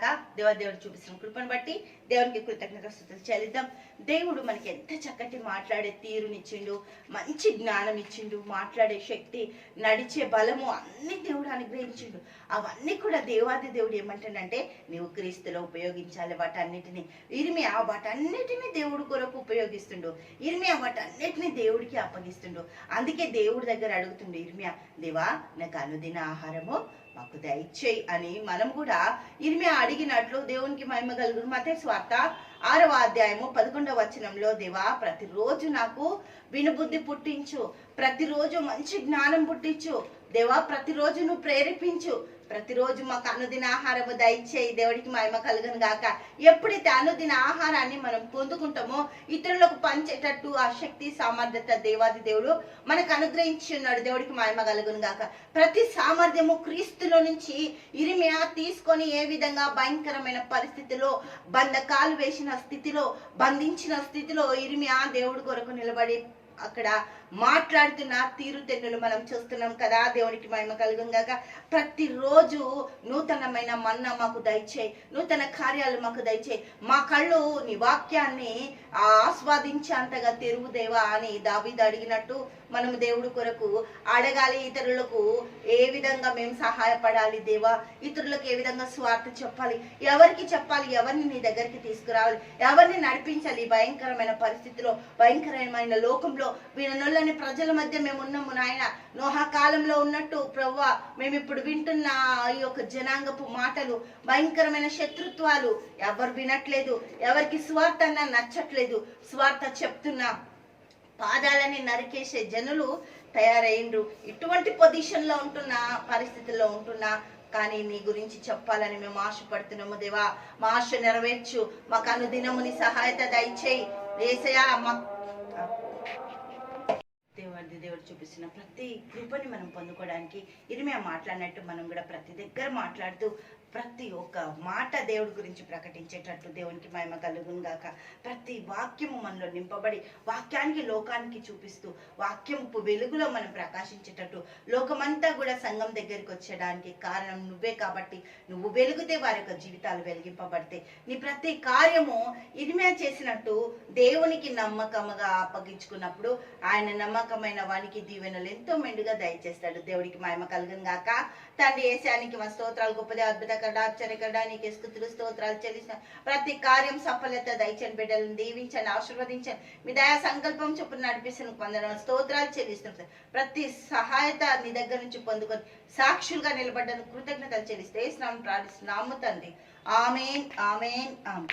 కాక దేవా దేవుడు చూపిస్తున్న కృపను బట్టి దేవునికి కృతజ్ఞత స్థుతులు చెల్లిద్దాం. దేవుడు మనకి ఎంత చక్కటి మాట్లాడే తీరునిచ్చిండు మంచి జ్ఞానం ఇచ్చిండు మాట్లాడే శక్తి నడిచే బలము అన్ని దేవుడు అనుగ్రహించిండు. అవన్నీ కూడా దేవాది దేవుడు ఏమంటాడంటే నీవు క్రీస్తులో ఉపయోగించాలి వాటన్నిటిని. ఇరిమి ఆ వాటన్నిటిని దేవుడు కొరకు ఉపయోగిస్తుండు. ఇరిమి ఆ వాటన్నిటిని దేవుడికి అప్పగిస్తుండు. అందుకే దేవుడి దగ్గర అడుగుతుండు ఇర్మియా దేవా నాకు అనుదిన ఆహారము మాకు దయచేయి అని మనం కూడా ఇర్మియా అడిగినట్లు దేవునికి మహిమ కలుగురు మతే స్వార్త ఆరవ అధ్యాయము పదకొండవ వచనంలో దేవా ప్రతిరోజు నాకు వినుబుద్ధి పుట్టించు. ప్రతిరోజు మంచి జ్ఞానం పుట్టించు. దేవా ప్రతిరోజు నువ్వు ప్రేరేపించు. ప్రతిరోజు మాకు అనుదిన ఆహారము దయచేయి. దేవుడికి మహిమ కలుగును గాక. ఎప్పుడైతే అనుదిన ఆహారాన్ని మనం పొందుకుంటామో ఇతరులకు పంచేటట్టు ఆ శక్తి సామర్థ్యత దేవాది దేవుడు మనకు అనుగ్రహించి ఉన్నాడు. దేవుడికి మహిమ కలుగును గాక. ప్రతి సామర్థ్యము క్రీస్తులో నుంచి ఇరిమియా తీసుకొని ఏ విధంగా భయంకరమైన పరిస్థితిలో బంధకాలు వేసిన స్థితిలో బంధించిన స్థితిలో ఇరిమియా దేవుడి కొరకు నిలబడి అక్కడ మాట్లాడుతున్న తీరుతెన్నులు మనం చూస్తున్నాం కదా. దేవునికి మహిమ కలుగుగాక ప్రతిరోజు నూతనమైన మన్న మాకు దయచేయి. నూతన కార్యాలు మాకు దయచేయి. మా కళ్ళు నీ వాక్యాన్ని ఆస్వాదించేంతగా తెరువు దేవా అని దావీదు అడిగినట్టు మనం దేవుడి కొరకు అడగాలి. ఇతరులకు ఏ విధంగా మేము సహాయపడాలి దేవా? ఇతరులకు ఏ విధంగా స్వార్థ చెప్పాలి? ఎవరికి చెప్పాలి? ఎవరిని నీ దగ్గరికి తీసుకురావాలి? ఎవరిని నడిపించాలి? భయంకరమైన పరిస్థితిలో భయంకరమైన లోకంలో వీళ్ళని ప్రజల మధ్య మేము ఉన్నాము నాయన. నోహా కాలంలో ఉన్నట్టు ప్రవ్వా మేము ఇప్పుడు వింటున్న ఈ యొక్క జనాంగపు మాటలు భయంకరమైన శత్రుత్వాలు ఎవరు వినట్లేదు ఎవరికి స్వార్థ అన్న నచ్చట్లేదు. స్వార్థ చెప్తున్నా పాదాలని నరికేసే జనులు తయారైండ్రు ఇటువంటి పొజిషన్లో ఉంటున్న పరిస్థితుల్లో ఉంటున్నా కానీ నీ గురించి చెప్పాలని మేము ఆశపడుతున్నాము దేవా. మా ఆశ నెరవేర్చు. మాకు అనుదినము నీ సహాయత దయచేయి. వేసయా మా చూపిస్తున్న ప్రతి కృపని మనం పొందుకోవడానికి ఇరిమే మాట్లాడినట్టు మనం కూడా ప్రతి దగ్గర మాట్లాడుతూ ప్రతి ఒక్క మాట దేవుడి గురించి ప్రకటించేటట్టు దేవునికి మహిమ కలుగును గాక. ప్రతి వాక్యము మనలో నింపబడి వాక్యానికి లోకానికి చూపిస్తూ వాక్యము వెలుగులో మనం ప్రకాశించేటట్టు లోకమంతా కూడా సంఘం దగ్గరికి వచ్చేయడానికి కారణం నువ్వే కాబట్టి నువ్వు వెలుగుతే వారి యొక్క జీవితాలు వెలిగింపబడితే నీ ప్రతి కార్యము ఇనిమే చేసినట్టు దేవునికి నమ్మకముగా అప్పగించుకున్నప్పుడు ఆయన నమ్మకమైన వానికి దీవెనలు ఎంతో మెండుగా దయచేస్తాడు. దేవుడికి మహిమ కలుగును గాక. తండ్రి ఏశానికి మా స్తోత్రాలు గొప్పది అద్భుత ఆశ్చర్యకరడా నీకు స్థుతులు స్తోత్రాలు చెల్లిసిన ప్రతి కార్యం సఫలత దయచని బిడ్డలను దీవించండి ఆశీర్వదించండి మీ దయా సంకల్పం చొప్పున నడిపిస్తున్న పొందడం స్తోత్రాలు చెల్లిస్తున్నాం సార్. ప్రతి సహాయత నీ దగ్గర నుంచి పొందుకొని సాక్షులుగా నిలబడ్డను కృతజ్ఞతలు చెల్లిస్తే స్నామం ప్రార్థిస్తున్నాము తండ్రి ఆమెన్ ఆమెన్ ఆమెన్